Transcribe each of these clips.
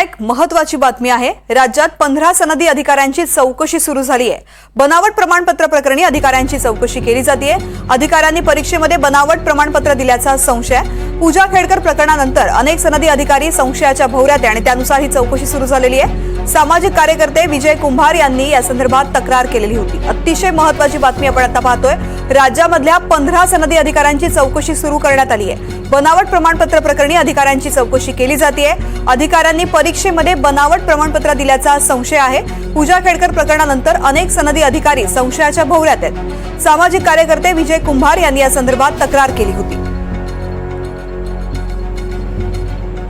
एक महत्वाची बातमी आहे. राज्यात पंधरा सनदी अधिकाऱ्यांची चौकशी सुरू झाली आहे बनावट प्रमाणपत्र प्रकरणी अधिकाऱ्यांची चौकशी केली जाते अधिकाऱ्यांनी परीक्षेमध्ये बनावट प्रमाणपत्र दिल्याचा संशय. पूजा खेडकर प्रकरणानंतर अनेक सनदी अधिकारी संशयाच्या भोवऱ्यात आहे आणि त्यानुसार ही चौकशी सुरू झालेली आहे. सामाजिक कार्यकर्ते विजय कुंभार यांनी या संदर्भात तक्रार केलेली होती. अतिशय महत्वाची बातमी आपण आता पाहतोय. राज्यामधल्या पंधरा सनदी अधिकाऱ्यांची चौकशी सुरू करण्यात आली आहे. बनावट प्रमाणपत्र प्रकरणी अधिकाऱ्यांची चौकशी केली जाते अधिकाऱ्यांनी परीक्षेमध्ये बनावट प्रमाणपत्र दिल्याचा संशय आहे. पूजा खेडकर प्रकरणानंतर अनेक सनदी अधिकारी संशयाच्या भोवऱ्यात आहेत. सामाजिक कार्यकर्ते विजय कुंभार यांनी या संदर्भात तक्रार केली होती.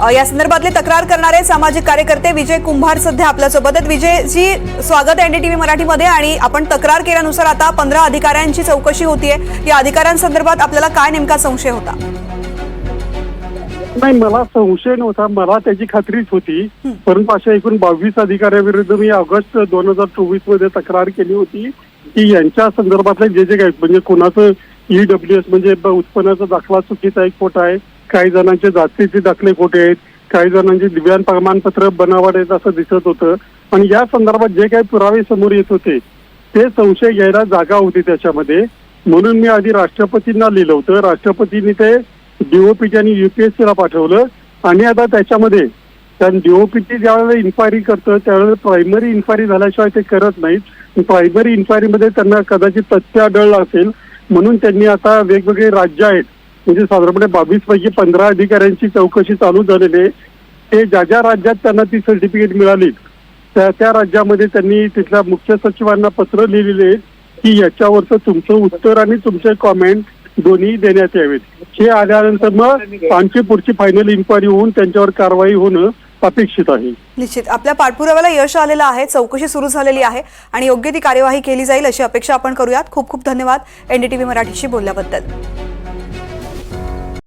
या संदर्भातले तक्रार करणारे सामाजिक कार्यकर्ते विजय कुंभार सध्या आपल्यासोबत आहेत विजयजी स्वागत आहे एनडीटीव्ही मराठीमध्ये आणि आपण तक्रार केल्यानुसार आता पंधरा अधिकाऱ्यांची चौकशी होतीये. या अधिकाऱ्यांसंदर्भात आपल्याला काय नेमका संशय होता? नाही मला संशय नव्हता. मला त्याची खात्रीच होती. परंतु अशा एकूण बावीस अधिकाऱ्याविरुद्ध मी ऑगस्ट दोन हजार चोवीसमध्ये तक्रार केली होती. की यांच्या संदर्भातले जे जे काही म्हणजे कोणाचं ईडब्ल्यू एस म्हणजे उत्पन्नाचा दाखला चुकीचा एक खोटा आहे. काही जणांचे जातीचे दाखले खोटे आहेत काही जणांचे दिव्यांग प्रमाणपत्र बनावट आहेत असं दिसत होतं. आणि या संदर्भात जे काही पुरावे समोर येत होते ते संशय घ्यायला जागा होती त्याच्यामध्ये. म्हणून मी आधी राष्ट्रपतींना लिहिलं होतं. राष्ट्रपतींनी ते डीओपीटी आणि युपीएससीला पाठवलं. आणि आता त्याच्यामध्ये कारण डीओपीची ज्यावेळेला इन्क्वायरी करतं त्यावेळेला प्रायमरी इन्क्वायरी झाल्याशिवाय ते करत नाहीत. प्रायमरी इन्क्वायरीमध्ये त्यांना कदाचित तथ्य आढळलं असेल. म्हणून त्यांनी आता वेगवेगळे राज्य आहेत म्हणजे साधारणपणे बावीस पैकी पंधरा अधिकाऱ्यांची चौकशी चालू झालेली आहे. ते ज्या ज्या राज्यात त्यांना ती सर्टिफिकेट मिळाली त्या त्या राज्यामध्ये त्यांनी तिथल्या मुख्य सचिवांना पत्र लिहिलेले की याच्यावरचं तुमचं उत्तर आणि तुमचे कॉमेंट दोन्ही देण्यात यावेत. हे आल्यानंतर मग आमची पुढची फायनल इन्क्वायरी होऊन त्यांच्यावर कारवाई होणं अपेक्षित आहे. निश्चित. आपल्या पाठपुराव्याला यश आलेलं आहे चौकशी सुरू झालेली आहे आणि योग्य ती कार्यवाही केली जाईल अशी अपेक्षा आपण करूयात. खूप खूप धन्यवाद एनडीटीव्ही मराठीशी बोलल्याबद्दल.